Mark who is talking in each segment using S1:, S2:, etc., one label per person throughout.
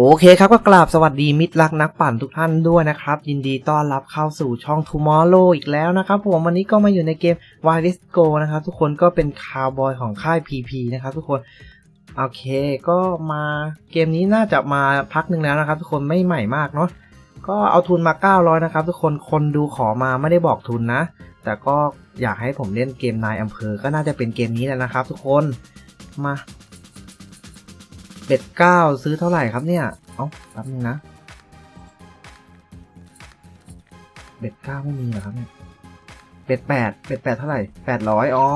S1: โอเคครับก็กราบสวัสดีมิตรรักนักปั่นทุกท่านด้วยนะครับ ยินดีต้อนรับเข้าสู่ช่อง Tomorrow อีกแล้วนะครับผมวันนี้ก็มาอยู่ในเกม Wild Let's Go นะครับ ทุกคนก็เป็นคาวบอยของค่าย PP นะครับทุกคนโอเคก็มาเกมนี้น่าจะมาพักหนึ่งแล้วนะครับ ทุกคนไม่ใหม่มากเนาะก็เอาทุนมา 900 นะครับ ทุกคนคนดูขอมาไม่ได้บอกทุนนะ แต่ก็อยากให้ผมเล่นเกมนายอำเภอก็น่าจะเป็นเกมนี้แหละนะครับ ทุกคนมา เบ็ดเก้าซื้อเท่าไหร่ครับเนี่ย เอ้าแป๊บนึงนะ เบ็ดเก้าไม่มีเหรอครับเนี่ยเบ็ดแปดเบ็ดแปดเท่าไหร่แปดร้อยอ๋อ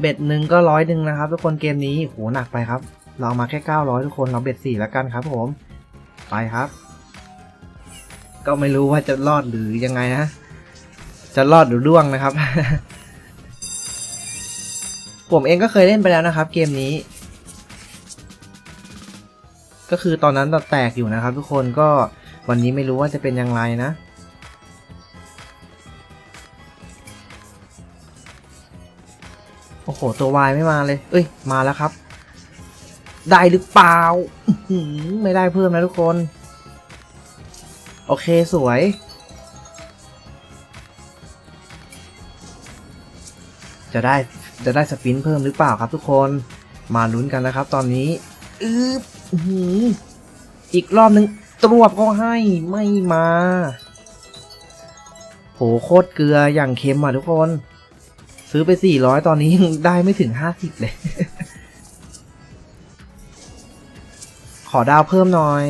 S1: เบ็ดหนึ่งก็ร้อยหนึ่งนะครับ ทุกคนเกมนี้โหหนักไปครับ เรามาแค่เก้าร้อยทุกคนเราเบ็ดสี่แล้วกันครับ ผม ไปครับ ก็ไม่รู้ว่าจะรอดหรือยังไงนะ จะรอดหรือร่วงนะครับ ผมเองก็เคยเล่นไปแล้วนะครับ เกมนี้ ก็คือตอนนั้นแตกอยู่นะครับ ทุกคนก็วันนี้ไม่รู้ว่าจะเป็นอย่างไรนะโอ้โห ตัววายไม่มาเลย เอ้ย มาแล้วครับ ได้หรือเปล่า ไม่ได้เพิ่มนะทุกคน โอเคสวย จะได้ จะได้สปินเพิ่มหรือเปล่าครับทุกคน มาลุ้นกันนะครับตอนนี้ อืบ อืมอีกรอบหนึ่งตรวบก็ให้ไม่มาโหโคตรเกลืออย่างเค็มอะทุกคน ซื้อไป 400 ตอนนี้ยังได้ไม่ถึง 50 เลย ขอดาวเพิ่มหน่อย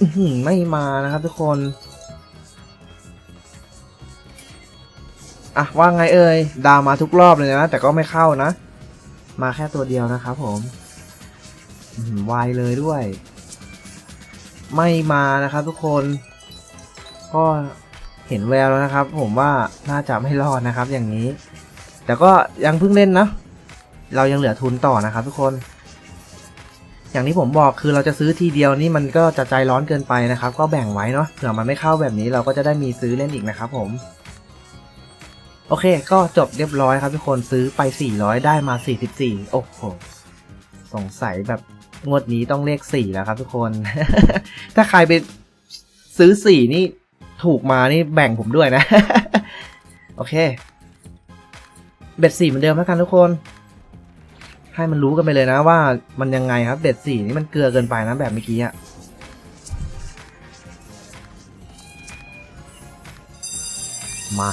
S1: อื้อหือไม่มานะครับทุกคน อะ ว่าไงเอ่ย ดาวมาทุกรอบเลยนะ แต่ก็ไม่เข้านะ มาแค่ตัวเดียวนะครับผม วายเลยด้วย ไม่มานะครับทุกคน ก็เห็นแววแล้วนะครับ ผมว่าน่าจะไม่รอดนะครับ อย่างนี้ แต่ก็ยังเพิ่งเล่นนะ เรายังเหลือทุนต่อนะครับ ทุกคน อย่างที่ผมบอกคือเราจะซื้อทีเดียวนี่มันก็จะใจร้อนเกินไปนะครับ ก็แบ่งไว้เนาะเผื่อมันไม่เข้าแบบนี้เราก็จะได้มีซื้อเล่นอีกนะครับ ผมโอเค ก็จบเรียบร้อยครับทุกคนซื้อไป 400 ได้มา 44 โอ้โห สงสัยแบบ งวดนี้ต้องเลข4แล้วครับทุกคน ถ้าใครไปซื้อ4นี่ถูกมานี่แบ่งผมด้วยนะ โอเค เบ็ดสี่เหมือนเดิมแล้วกันทุกคน ให้มันรู้กันไปเลยนะว่ามันยังไงครับ เบ็ดสี่นี่มันเกลือเกินไปนะแบบเมื่อกี้อะมา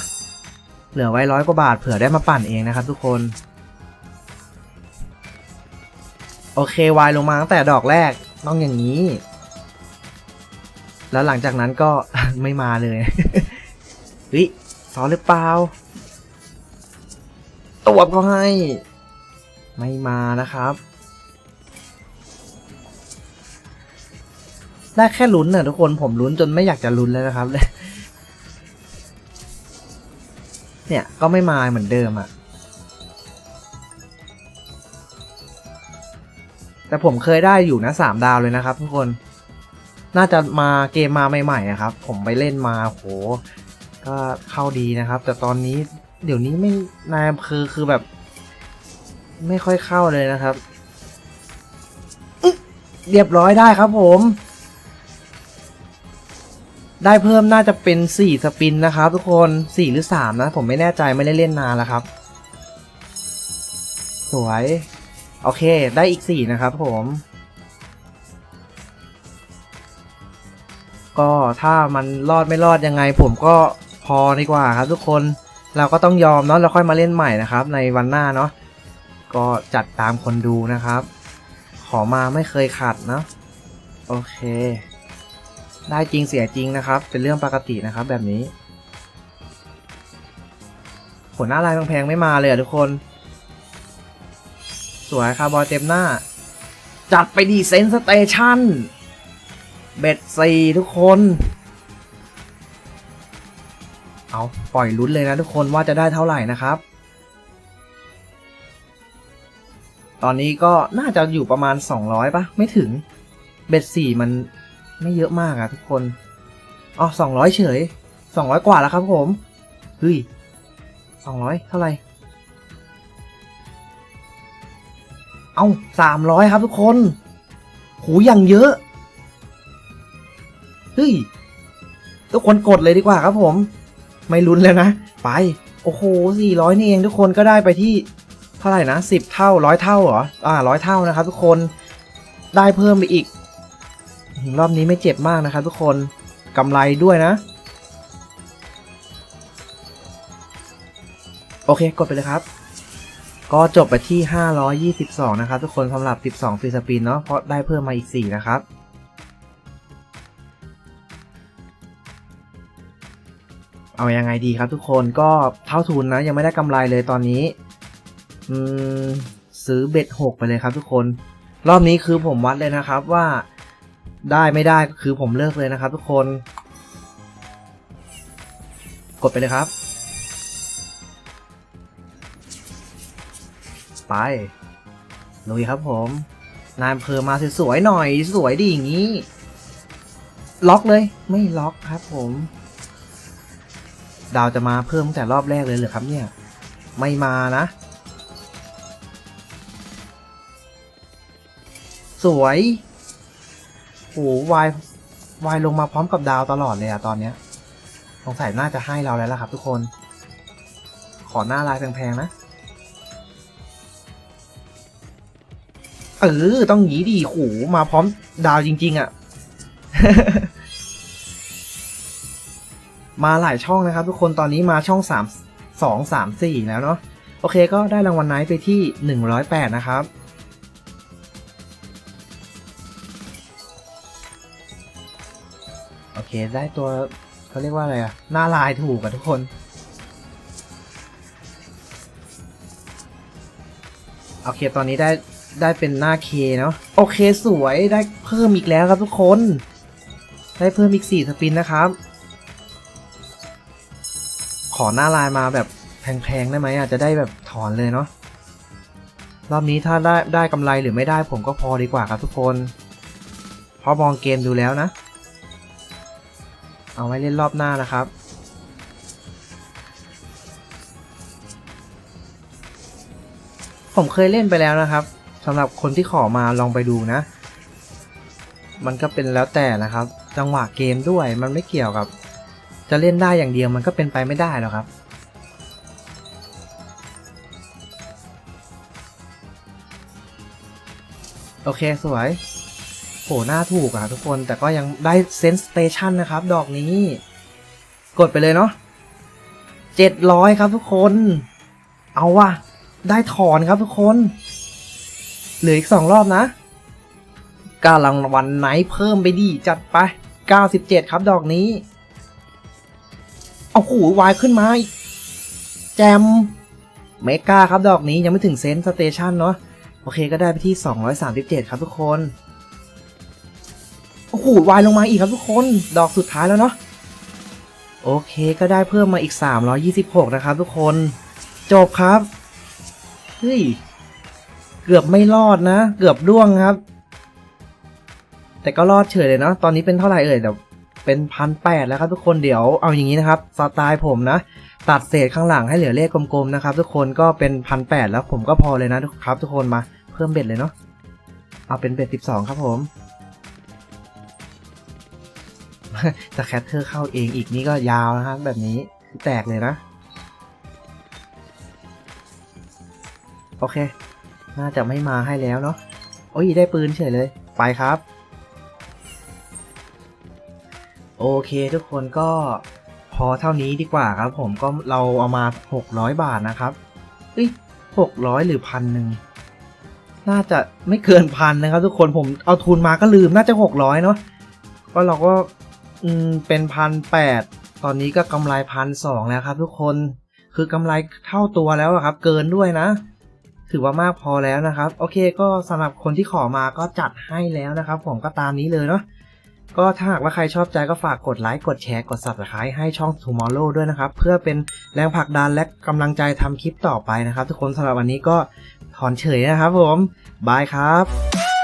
S1: เหลือไว้ร้อยกว่าบาทเผื่อได้มาปั่นเองนะครับทุกคน โอเควายลงมาตั้งแต่ดอกแรกต้องอย่างนี้ แล้วหลังจากนั้นก็ไม่มาเลยเฮ้ยซอหรือเปล่าตัวบเขาให้ ไม่มานะครับ ได้แค่ลุ้นน่ะทุกคนผมลุ้นจนไม่อยากจะลุ้นแล้วนะครับ เนี่ยก็ไม่มาเหมือนเดิมอะ่ะ แต่ผมเคยได้อยู่นะสามดาวเลยนะครับทุกคน น่าจะมาเกมมาใหม่ๆอะครับ ผมไปเล่นมาโห ก็เข้าดีนะครับ แต่ตอนนี้เดี๋ยวนี้ไม่นายอำเภอคือแบบ ไม่ค่อยเข้าเลยนะครับเรียบร้อยได้ครับผม ได้เพิ่มน่าจะเป็นสี่สปินนะครับ ทุกคนสี่หรือสามนะ ผมไม่แน่ใจไม่ได้เล่นนานแล้วครับ สวย โอเค ได้อีกสี่นะครับผม ก็ถ้ามันรอดไม่รอดยังไง ผมก็พอดีกว่าครับ ทุกคนเราก็ต้องยอมเนาะเราค่อยมาเล่นใหม่นะครับ ในวันหน้าเนาะก็จัดตามคนดูนะครับ ขอมาไม่เคยขัดเนาะโอเค ได้จริงเสียจริงนะครับ เป็นเรื่องปกตินะครับแบบนี้ผลหน้าลายแพงๆไม่มาเลยอะทุกคน สวยคาร์บอยเต็มหน้า จัดไปดีเซนสเตชันเบ็ดสี่ทุกคน เอาปล่อยลุ้นเลยนะทุกคนว่าจะได้เท่าไหร่นะครับ ตอนนี้ก็น่าจะอยู่ประมาณ 200ปะไม่ถึง เบ็ดสี่มันไม่เยอะมากอะทุกคนอ๋อ200เฉย200กว่าแล้วครับผม เฮ้ย200เท่าไหร่ เอ้า300ครับทุกคนหูอย่างเยอะเฮ้ยทุกคนกดเลยดีกว่าครับผม ไม่ลุ้นแล้วนะ ไป โอ้โห400นี่เองทุกคนก็ได้ไปที่เท่าไหร่นะ10เท่า100เท่าเหรออ่า100เท่านะครับ ทุกคนได้เพิ่มไปอีกรอบนี้ไม่เจ็บมากนะครับ ทุกคนกำไรด้วยนะ โอเค กดไปเลยครับ ก็จบไปที่ 522 นะครับทุกคนสำหรับ 12ฟรีสปินเนาะเพราะได้เพิ่มมาอีก 4 นะครับเอายังไงดีครับทุกคนก็เท่าทุนนะยังไม่ได้กำไรเลยตอนนี้อืมซื้อเบ็ด6ไปเลยครับทุกคน รอบนี้คือผมวัดเลยนะครับว่าได้ไม่ได้ก็คือผมเลิกเลยนะครับทุกคน กดไปเลยครับ ไปลุยครับผมนายอำเภอมาสวยๆหน่อยสวยดีอย่างนี้ ล็อกเลยไม่ล็อกครับผม ดาวจะมาเพิ่มตั้งแต่รอบแรกเลยเหรอครับเนี่ย ไม่มานะ สวยโอ้วายวายลงมาพร้อมกับดาวตลอดเลยอะตอนเนี้ยสงสัยน่าจะให้เราแล้วล่ะครับทุกคน ขอหน้าลายแพงๆนะ เออ ต้องหยีดีขู่มาพร้อมดาวจริง ๆอะมาหลายช่องนะครับ ทุกคนตอนนี้มาช่องสามสองสามสี่แล้วเนาะโอเคก็ได้รางวัลไนท์ไปที่หนึ่งร้อยแปดนะครับ โอเคได้ตัวเขาเรียกว่าอะไรอะหน้าลายถูกอะทุกคนโอเค ตอนนี้ได้ ได้เป็นหน้าเคเนาะโอเคสวยได้เพิ่มอีกแล้วครับทุกคน ได้เพิ่มอีกสี่สปินนะครับ ขอหน้าลายมาแบบแพงๆได้ไหมอาจจะได้แบบถอนเลยเนาะรอบนี้ถ้าได้ได้กำไรหรือไม่ได้ผมก็พอดีกว่าครับทุกคน เพราะมองเกมดูแล้วนะ เอาไว้เล่นรอบหน้านะครับผมเคยเล่นไปแล้วนะครับ สำหรับคนที่ขอมาลองไปดูนะ มันก็เป็นแล้วแต่นะครับ จังหวะเกมด้วยมันไม่เกี่ยวกับ จะเล่นได้อย่างเดียวมันก็เป็นไปไม่ได้หรอกครับโอเคสวยโหหน้าถูกอะทุกคนแต่ก็ยังได้เซนสเตชันนะครับ ดอกนี้ กดไปเลยเนาะเจ็ดร้อยครับทุกคน เอาว่ะ ได้ถอนครับทุกคน เหลืออีกสองรอบนะกาลังวันไหนเพิ่มไปดีจัดไปเก้าสิบเจ็ดครับดอกนี้ เอาหูวายขึ้นมาอีก แจม เมกาครับดอกนี้ยังไม่ถึงเซนสเตชันเนาะโอเคก็ได้ไปที่ 237 ครับทุกคนโอ้โหวายลงมาอีกครับทุกคน ดอกสุดท้ายแล้วเนาะโอเคก็ได้เพิ่มมาอีก 326 นะครับทุกคน จบครับ เฮ้ย เกือบไม่รอดนะ เกือบร่วงครับ แต่ก็รอดเฉยเลยเนาะตอนนี้เป็นเท่าไหร่เอ่ยเดี๋ยวเป็นพันแปดแล้วครับทุกคนเดี๋ยวเอาอย่างนี้นะครับสไตล์ผมนะตัดเศษข้างหลังให้เหลือเลขกลมๆนะครับ ทุกคนก็เป็นพันแปดแล้วผมก็พอเลยนะครับ ทุกคนมาเพิ่มเบ็ดเลยเนาะเอาเป็นเบ็ดสิบสองครับผมแต่แคทเธอร์เข้าเองอีกนี่ก็ยาวนะครับแบบนี้แตกเลยนะ โอเค น่าจะไม่มาให้แล้วเนาะโอ้ยได้ปืนเฉยเลย ไปครับ โอเคทุกคนก็พอเท่านี้ดีกว่าครับ ผมก็เราเอามา 600 บาทนะครับเอ้ย600หรือพันหนึ่งน่าจะไม่เกินพันนะครับ ทุกคนผมเอาทุนมาก็ลืมน่าจะ600เนาะก็เราก็อืมเป็นพันแปดตอนนี้ก็กำไรพันสองแล้วครับ ทุกคนคือกำไรเท่าตัวแล้วครับ เกินด้วยนะ ถือว่ามากพอแล้วนะครับ โอเคก็สำหรับคนที่ขอมาก็จัดให้แล้วนะครับ ผมก็ตามนี้เลยเนาะก็ถ้าหากว่าใครชอบใจก็ฝากกดไลค์กดแชร์กด subscribe ให้ช่อง Tomorrow ด้วยนะครับ เพื่อเป็นแรงผลักดันและกำลังใจทำคลิปต่อไปนะครับ ทุกคนสำหรับวันนี้ก็ถอนเฉยนะครับผม บายครับ